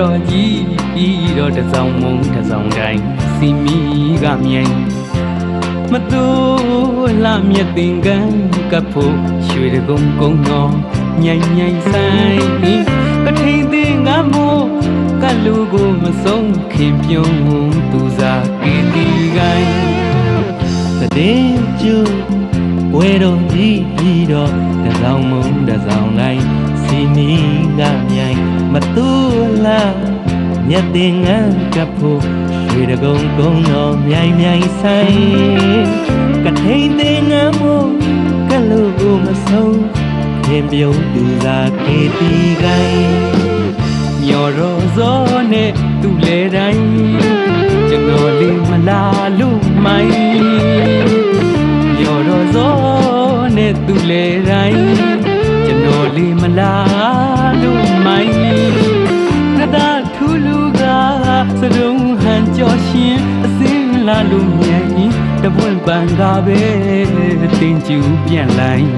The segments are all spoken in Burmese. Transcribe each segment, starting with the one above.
တော်ကြီးပြီးတော့တစ်စောင်းမုံတစ်စောင်းတိုင်းစီမီကမြိုင်မတူလာမြတ်တင်ကန်းကပ်ဖို့ရွှေတကုံကုံတော်ညိုင်ညိုင်ဆိုင်ကထိန်တင်ကမို့ကလူကိုမဆုံးခင်ပြုံးသူစားကင်းဒီကိုင်းတည်ကျူဝဲတော်ကြီးပြီးတော့တစောင်းမုံတစောင်းတိုင်း စီနီကမြိုင်မတူလားမြတ်တင်ငန်းကပ်ဖို့ရွှေတကုံကုံတော်မြိုင်မြိုင်ဆိုင်ကထိန်တင်ငန်းမို့ကလူကိုမဆုံးခင်ပြုံးသူသာကေတီကိုင်းမျော်တော်စောနဲ့သူ့လေတိုင်းကျွန်တော်လေးမလာလို့မိုင်းမျော်တော်စောနဲ့သူ့လေတိုင်းကျွန်တော် လေးမလာလို့မိုင်းနဒထူလူကစရုံဟန်ကြောရှင်အစင်းလာလို့မြိုင်တပွင့်ပန်ကားပဲတင်ကျူပြန်လိုက်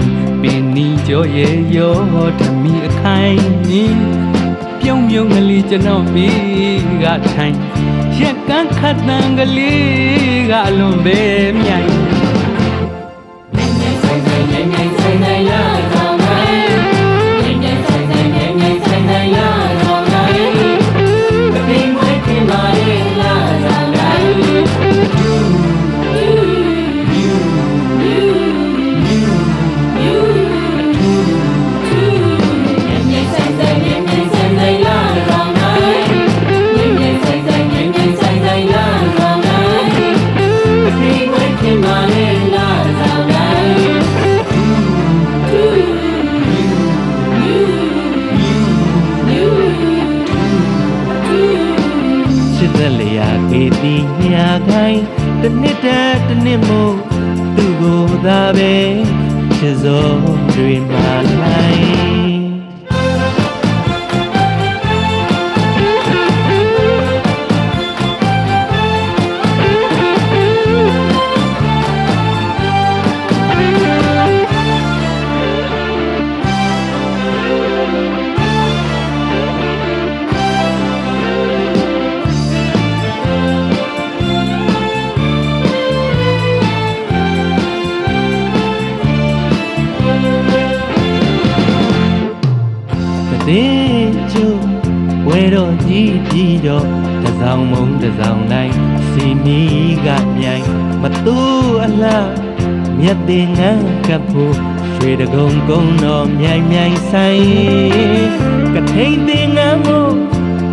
ပင်နီကြောရဲ့ရောဓမီအခိုင်နီပြုံးမြုံကလေးကျွန်တော်မိကထိုင်ရက်ကန်းခတ်တန်ကလေးကအလွန်ပဲမြိုင် တီညာခိုင်းတစ်နှစ်တည်းတစ်နှစ်မို့သူ့ကိုယ်သာပဲချစ်စောတွေမှာလိုက်တည်ကျူဝဲတော်ကြီးပြီးတော့တစောင်းမုံတစောင်းတိုင်းစီနီက မြိုင်မတူအလားမြတ်တင်ငန်းကပ်ဖို့ရွှေတကုံကုံတော်မြိုင်မြိုင်ဆိုင်ကထိန်တင်ငန်းမို့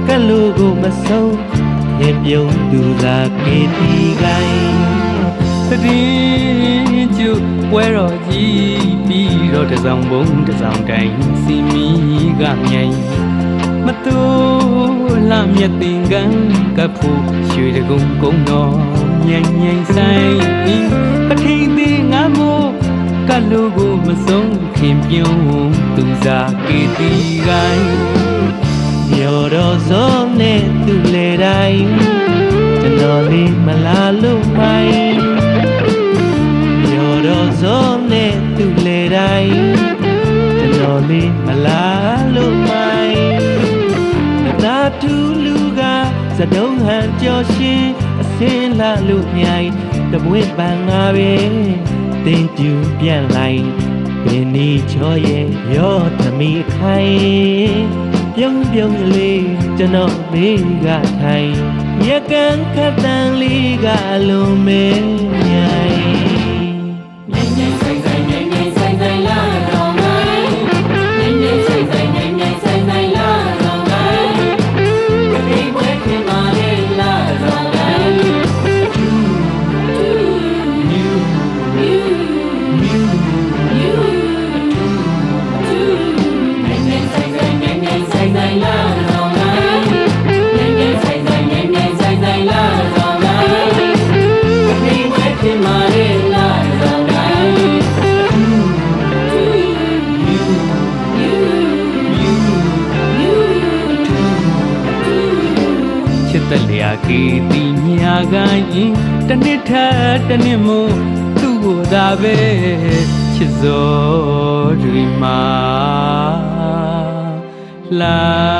ကလူကိုမဆုံးရေပြုံးသူသာကေတီကိုင်းတည်ကျုပွဲတော်ကြီးပြီး တော့တစ်စောင်းဘုံတစ်စောင်းတိုင်းစီမီကမြိုင်မတူလာမြတ်တင်ကန်းကပ်ဖို့ရွှေတကုံကုံတော်ညင်ညင်ဆိုင်ပထိန်သေးငါမို့ကလူကိုမဆုံးခင်ပြုံးသူစားကေတီကိုင်းရော်တော်စောနဲ့သူလေတိုင်းကျွန်တော်လေးမလာလို့မိုင်း တော်လေးမလာလို့မိုင်းသာတူလူကစတုံးဟန်ကြော်ရှင်အစင်းလာလို့မြိုင်တပွင့်ပန်းငါပဲတင်ကျူပြန်လိုက်ပင်ဒီချောရဲ့ရောသမီးခိုင်ပြုံးပြုံးလေးကျွန်တော်မေးကထိုင်ရကန်ခတ်တန်လေးကအလုံးမဲမြိုင် ချစ်သက်လျာကေတီညာကိုင်းတနစ်ထက်တနစ်မို့သူ့ကိုသာပဲချစ်စောတွေမှာလာ